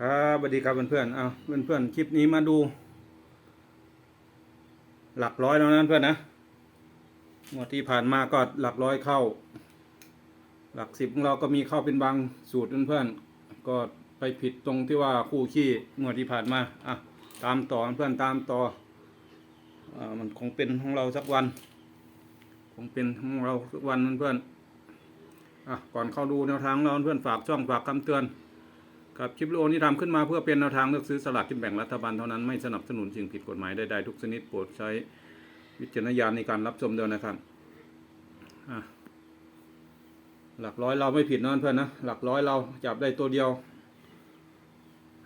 ครับสวัสดีครับเพื่อนๆเอาเพื่อนๆ คลิปนี้มาดู หลักร้อยแล้วนะเพื่อนนะงวดที่ผ่านมาก็หลักร้อยเข้า หลักสิบของเราก็มีเข้าเป็นบางสูตรเพื่อนๆ ก็ไปผิดตรงที่ว่าคู่ขี้งวดที่ผ่านมา อะ ตามต่อเพื่อนตามต่ออ่ามันคงเป็นของเราสักวัน คงเป็นของเราสักวันเพื่อนๆ อะ ก่อนเข้าดูแนวทางเราเพื่อนฝากช่องฝากคำเตือน ครับคลิปวิดีโอนี้ทำขึ้นมาเพื่อเป็นแนวทางเลือกซื้อสลากกินแบ่งรัฐบาลเท่านั้นไม่สนับสนุนสิ่งผิดกฎหมายใดๆทุกชนิดโปรดใช้วิจารณญาณในการรับชมด้วยนะครับหลักร้อยเราไม่ผิดนะเพื่อนนะหลักร้อยเราจับได้ตัวเดียว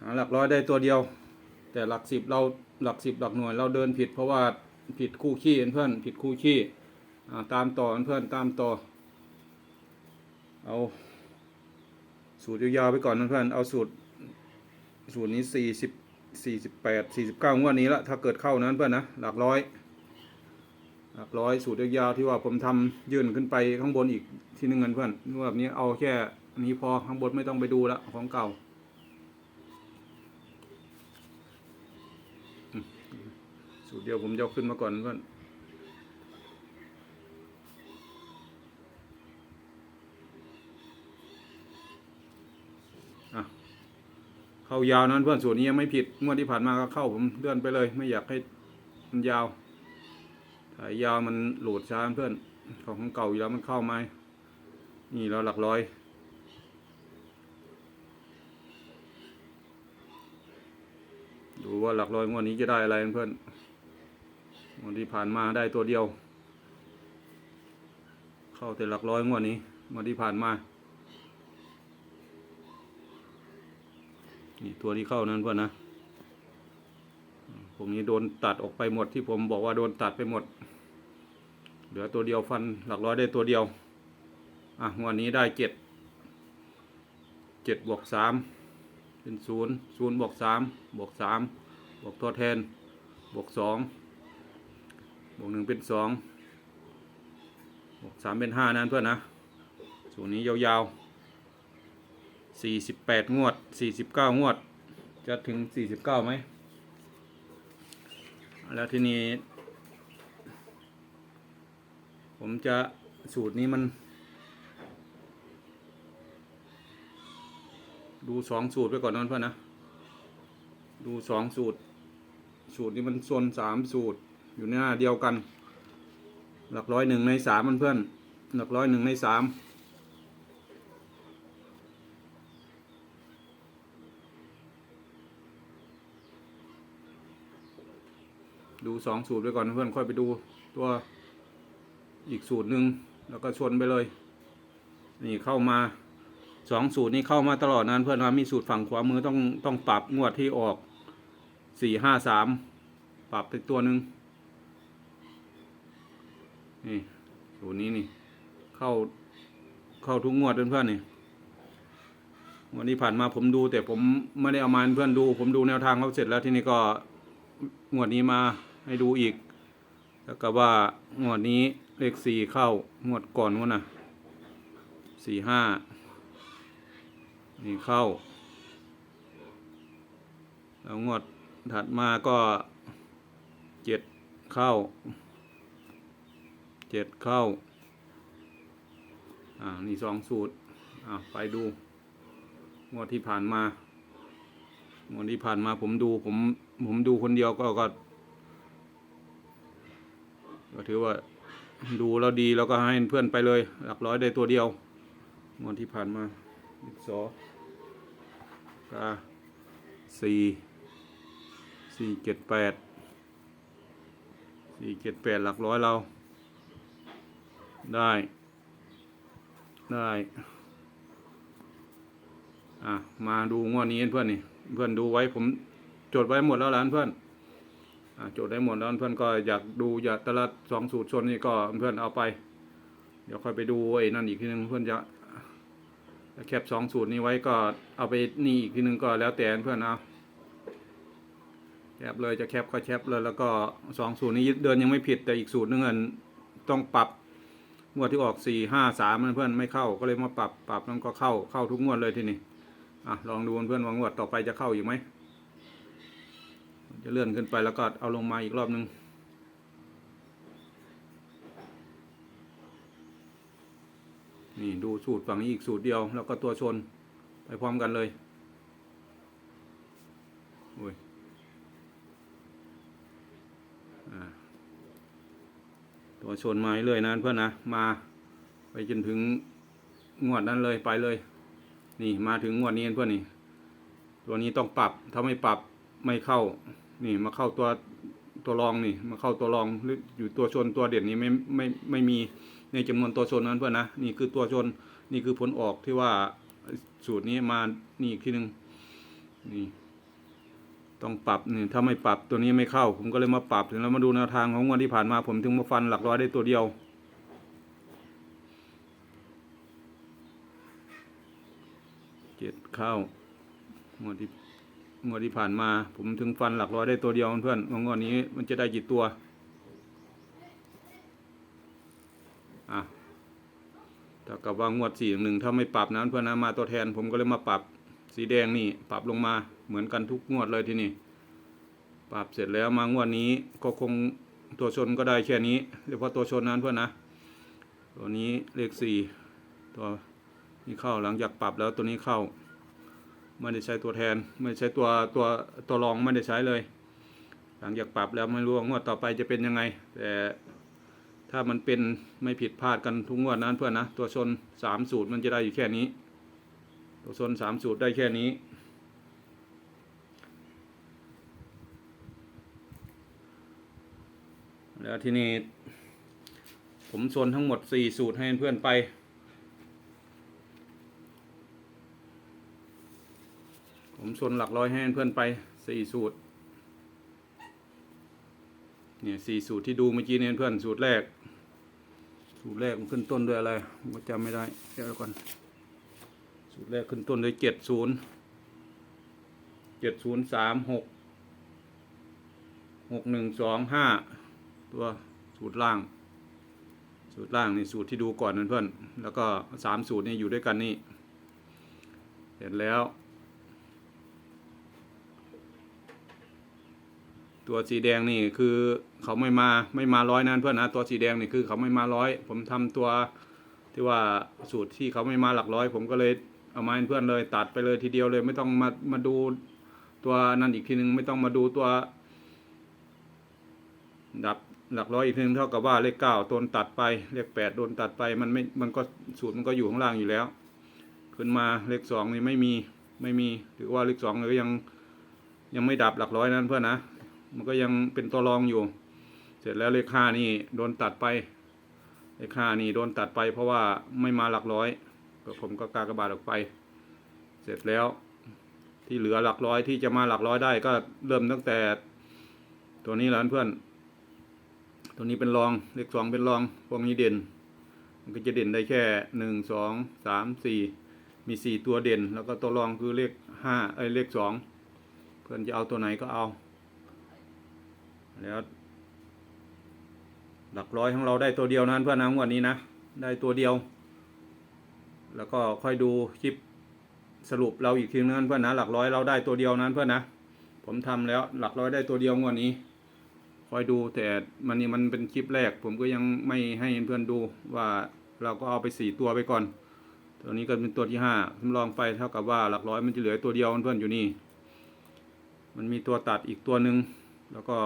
หาหลักร้อยได้ตัวเดียว แต่หลักสิบเราหลักสิบหลักหน่วยเราเดินผิด เพราะว่าผิดคู่ขี้เพื่อนผิดคู่ขี้ตามต่อเพื่อนตามต่อเอา สูตรยาวๆไปก่อนนะเพื่อนเอาสูตร สูตรนี้สี่สิบสี่สิบแปดสี่สิบเก้างวดนี้ละถ้าเกิดเข้านั้นเพื่อนนะหลักร้อยหลักร้อยสูตรยาวๆที่ว่าผมทำยื่นขึ้นไปข้างบนอีกทีหนึงเงินเพื่อนรอบบนี้เอาแค่นี้พอข้างบนไม่ต้องไปดูละของเก่าสูตรเดียวผมจะขึ้นมาก่อนเพื่อน เข้ายาวนั้นเพื่อนส่วนนี้ยังไม่ผิดงวดที่ผ่านมาก็เข้าผมเลื่อนไปเลย ไม่อยากให้มันยาวถ่ายยาวมันโหลดช้าเพื่อนของของเก่าอยู่แล้วมันเข้าไหมนี่เราหลักร้อยดูว่าหลักร้อยงวดนี้จะได้อะไรเพื่อนงวดที่ผ่านมาได้ตัวเดียว เข้าแต่หลักร้อยงวดนี้งวดที่ผ่านมา นี่ตัวที่เข้านั้นเพื่อนนะผมนี้โดนตัดออกไปหมดที่ผมบอกว่าโดนตัดไปหมด เหลือตัวเดียวฟันหลักร้อยได้ตัวเดียว อะวันนี้ได้เจ็ดเจ็ดบวกสามเป็นศูนย์ศูนย์บวกสามบวกสามบวกตัวแทนบวกสองบวกหนึ่งเป็นสองบวกสามเป็นห้านั้นเพื่อนนะส่วนนี้ยาวๆ สี่สิบแปดงวดสี่สิบเก้างวด จะถึงสี่สิบเก้าไหม แล้วทีนี้ ผมจะสูตรนี้มัน ดูสองสูตรไปก่อนนะเพื่อนนะ ดูสองสูตร สูตรนี้มันส่วนสามสูตรอยู่ในหน้าเดียวกัน หลักร้อยหนึ่งในสามมันเพื่อน หลักร้อยหนึ่งในสาม ดูสองสูตรไปก่อนเพื่อนค่อยไปดูตัวอีกสูตรหนึ่งแล้วก็ชนไปเลย นี่เข้ามาสองสูตรนี้เข้ามาตลอดนั้นเพื่อนว่ามีสูตรฝั่งขวามือต้องต้องปรับงวดที่ออกสี่ห้าสามปรับไปตัวหนึ่งนี่สูตรนี้นี่ เข้าเข้าทุกงวดเพื่อนๆนี่วันนี้ผ่านมาผมดูแต่ผมไม่ได้เอามาให้เพื่อนดู ผมดูแนวทางเขาเสร็จแล้วที่นี่ก็ งวดนี้มาให้ดูอีก แล้วก็ว่างวดนี้เลขสี่เข้างวดก่อนงวดน่ะสี่ห้านี่เข้า แล้วงวดถัดมาก็เจ็ดเข้าเจ็ดเข้า อ่า นี่สองสูตร อ่าไปดู งวดที่ผ่านมา วดที่ผ่านมาผมดูผมผมดูคนเดียวก็ก็ก็ถือว่าดูแล้วดีแล้วก็ให้เพื่อนไปเลย หลักร้อยได้ตัวเดียวงวดที่ผ่านมาสองกาสี่สี่เจ็ดแปดสี่เจ็ดแปดหลักร้อยเรา ได้ ได้ อะ มาดูงวดนี้เพื่อนนี่ เพื่อนดูไว้ผมจดไว้หมดแล้วหลานเพื่อนอจดได้หมดแล้วเพื่อนก็อยากดูอยากตละสองสูตรชนนี่ก็เพื่อนเอาไป เดี๋ยวค่อยไปดูไอ้นั่นอีกทีนึงเพื่อนจะแคปสองสูตรนี้ไว้ก็เอาไปนี่อีกทีนึงก็แล้วแต่เพื่อนเอาแคปเลยจะแคปก็แคปเลยแล้วก็สองสูตรนี้เดินยังไม่ผิดแต่อีกสูตรนึงอันต้องปรับงวดที่ออกสี่ห้าสามเพื่อนไม่เข้าก็เลยมาปรับปรับแล้วก็เข้าเข้าทุกงวดเลยทีนี้ อะลองดูเพื่อนๆว่างวดต่อไปจะเข้าอีกไหม จะเลื่อนขึ้นไปแล้วก็เอาลงมาอีกรอบนึงนี่ดูสูตรฝั่งนี้อีกสูตรเดียว แล้วก็ตัวชนไปพร้อมกันเลยโอ้ยตัวชนมาเรื่อยนะเพื่อนนะ มาไปจนถึงงวดนั้นเลยไปเลย นี่มาถึงงวดนี้เพื่อนนี่ ตัวนี้ต้องปรับ ถ้าไม่ปรับไม่เข้า นี่มาเข้าตัวตัวรองนี่ มาเข้าตัวรองหรืออยู่ตัวชนตัวเด่นนี้ไม่ไม่ไม่มีในจำนวนตัวชนนั้นเพื่อนนะนี่คือตัวชนนี่คือผลออกที่ว่าสูตรนี้มานี่อีกทีหนึ่งนี่ ต้องปรับนี่ถ้าไม่ปรับตัวนี้ไม่เข้า ผมก็เลยมาปรับแล้วมาดูแนวทางของงวันที่ผ่านมาผมถึงมาฟันหลักร้อยได้ตัวเดียว เจ็ดเข้างวดที่งวดที่ผ่านมา ผมถึงฟันหลักร้อยได้ตัวเดียวเพื่อนงวดนี้มันจะได้กี่ตัว อะถ้ากับว่างวดสี่หนึ่งถ้าไม่ปรับนะเพื่อนนะมาตัวแทน ผมก็เลยมาปรับสีแดงนี่ปรับลงมาเหมือนกันทุกงวดเลยที่นี่ปรับเสร็จแล้วมางวดนี้ก็คงตัวชนก็ได้แค่นี้เฉพาตัวชนนั้นเพื่อนนะ ตัวนี้เลขสี่ตัวนี้เข้าหลังจากปรับแล้วตัวนี้เข้า ไม่ได้ใช้ตัวแทน ไม่ใช้ตัวตัวตัวรองไม่ได้ใช้เลย หลังจากปรับแล้วไม่รู้ว่างวดต่อไปจะเป็นยังไง แต่ถ้ามันเป็นไม่ผิดพลาดกันทุกงวดนั้นเพื่อนนะ ตัวชนสามสูตรมันจะได้อยู่แค่นี้ ตัวชนสามสูตรได้แค่นี้ แล้วทีนี้ผมชนทั้งหมดสี่สูตรให้เพื่อนไป ชนหลักร้อยให้เพื่อนไปสี่สูตร เนี่ยสี่สูตรที่ดูเมื่อกี้เนี่ยเพื่อนสูตรแรก สูตรแรกมันขึ้นต้นด้วยอะไรผมจำไม่ได้เดี๋ยวก่อนสูตรแรกขึ้นต้นด้วยเจ็ดศูนย์เจ็ดศูนย์สามหกหกหนึ่งสองห้าตัวสูตรล่าง สูตรล่างนี่สูตรที่ดูก่อนนั่นเพื่อน แล้วก็สามสูตรนี่อยู่ด้วยกันนี่ เสร็จแล้ว ตัวสีแดงนี่คือเขาไม่มาไม่มาร้อยนั่นเพื่อนนะตัวสีแดงนี่คือเขาไม่มาร้อย ผมทำตัวที่ว่าสูตรที่เขาไม่มาหลักร้อย ผมก็เลยเอามาให้เพื่อนเลย ตัดไปเลยทีเดียวเลย ไม่ต้องมามาดูตัวนั้นอีกทีหนึ่งไม่ต้องมาดูตัว ดับหลักร้อยอีกทีนึงเท่ากับว่าเลขเก้าโดนตัดไปเลขแปดโดนตัดไปมันไม่มันก็สูตรมันก็อยู่ข้างล่างอยู่แล้ว ขึ้นมาเลขสองนี่ไม่มีไม่มีหรือว่าเลขสองก็ยังยังไม่ดับหลักร้อยนั้นเพื่อนนะ มันก็ยังเป็นตัวรองอยู่ เสร็จแล้วเลขห้านี่โดนตัดไป เลขห้านี่โดนตัดไป เพราะว่าไม่มาหลักร้อยก็ผมก็กากระบาดออกไป เสร็จแล้วที่เหลือหลักร้อยที่จะมาหลักร้อยได้ก็เริ่มตั้งแต่ ตัวนี้แหละเพื่อน ตัวนี้เป็นรองเลขสองเป็นรองพวกนี้เด่น มันก็จะเด่นได้แค่หนึ่งสองสามสี่มีสี่ตัวเด่น แล้วก็ตัวรองคือเลขห้าเอ้เลขสองเพื่อนจะเอาตัวไหนก็เอา แล้วหลักร้อยของเราได้ตัวเดียวนั้นเพื่อนนะงวันนี้นะ ได้ตัวเดียว แล้วก็ค่อยดูคลิปสรุปเราอีกทีนึงเพื่อนนะ หลักร้อยเราได้ตัวเดียวนั้นเพื่อนนะ ผมทำแล้วหลักร้อยได้ตัวเดียวงวดนี้คอยดูแต่มันนี่มันเป็นคลิปแรก ผมก็ยังไม่ให้เพื่อนดูว่าเราก็เอาไปสี่ตัวไปก่อน ตัวนี้ก็เป็นตัวที่ห้าทำลองไปเท่ากับว่าหลักร้อยมันจะเหลือตัวเดียวเพื่อนอยู่นี่ มันมีตัวตัดอีกตัวหนึ่งแล้วก็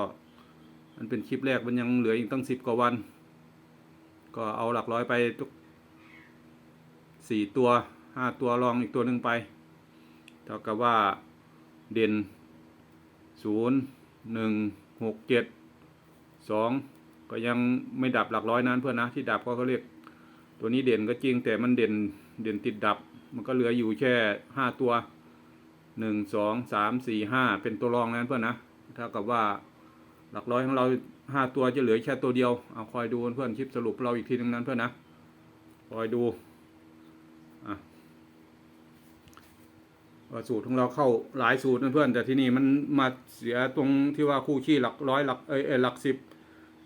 มันเป็นคลิปแรกมันยังเหลืออีกตั้งสิบกว่าวัน ก็เอาหลักร้อยไปทุกสี่ตัวห้าตัวลองอีกตัวหนึ่งไป เท่ากับว่าเด่นศูนย์หนึ่งหกเจ็ดสองก็ยังไม่ดับหลักร้อยนั้นเพื่อนนะที่ดับก็เขาเรียกตัวนี้เด่นก็จริงแต่มันเด่นเด่นติดดับ มันก็เหลืออยู่แค่ห้าตัวหนึ่งสองสามสี่ห้าเป็นตัวรองนั้นเพื่อนนะเท่ากับว่า หลักร้อยของเราห้าตัวจะเหลือแค่ตัวเดียว เอาคอยดูเพื่อนคลิปสรุปเราอีกทีนึงนั้นเพื่อนนะคอยดูอะสูตรของเราเข้าหลายสูตรนะเพื่อน แต่ที่นี่มันมาเสียตรงที่ว่าคู่ขี้หลักร้อยหลักเออหลักสิบ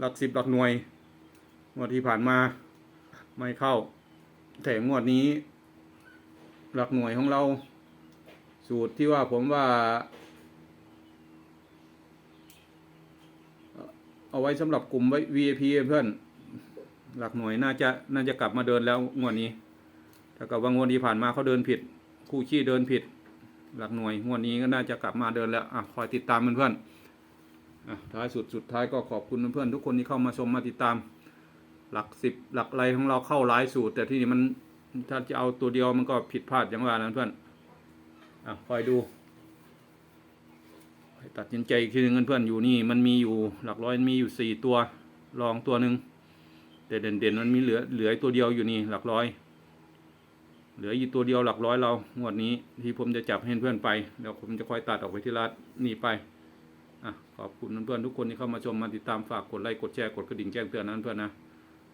หลักสิบหลักหน่วยงวดที่ผ่านมาไม่เข้า แต่งวดนี้ หลักหน่วยของเรา สูตรที่ว่าผมว่า เอาไว้สำหรับกลุ่มไว้ VIP เพื่อน หลักหน่วยน่าจะน่าจะกลับมาเดินแล้วงวดนี้ ถ้ากับว่างวดที่ผ่านมาเขาเดินผิด คู่ขี้เดินผิด หลักหน่วยงวดนี้ก็น่าจะกลับมาเดินแล้วอะคอยติดตามเพื่อนๆอะท้ายสุดสุดท้ายก็ขอบคุณเพื่อนๆทุกคนที่เข้ามาชมมาติดตาม หลักสิบหลักอะไรของเราเข้าหลายสูตร แต่ที่นี่มันถ้าจะเอาตัวเดียวมันก็ผิดพลาดอย่างว่านั้นเพื่อนอะคอยดู ตัดสินใจอีกทีหนึงเพื่อนๆอยู่นี่มันมีอยู่หลักร้อยมีอยู่สี่ตัวรองตัวหนึ่งแต่เด่นๆมันมีเหลือเหลือตัวเดียวอยู่นี่หลักร้อย เหลืออยู่ตัวเดียวหลักร้อยเรางวดนี้ที่ผมจะจับให้เพื่อนไปเดี๋ยวผมจะคอยตัดออกไปที่รัดนี่ไปอะขอบคุณเพื่อนๆทุกคนที่เข้ามาชมมาติดตามฝากกดไลค์กดแชร์กดกระดิ่งแจ้งเตือนนั้นเพื่อนนะ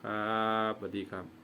ครับสวัสดีครับ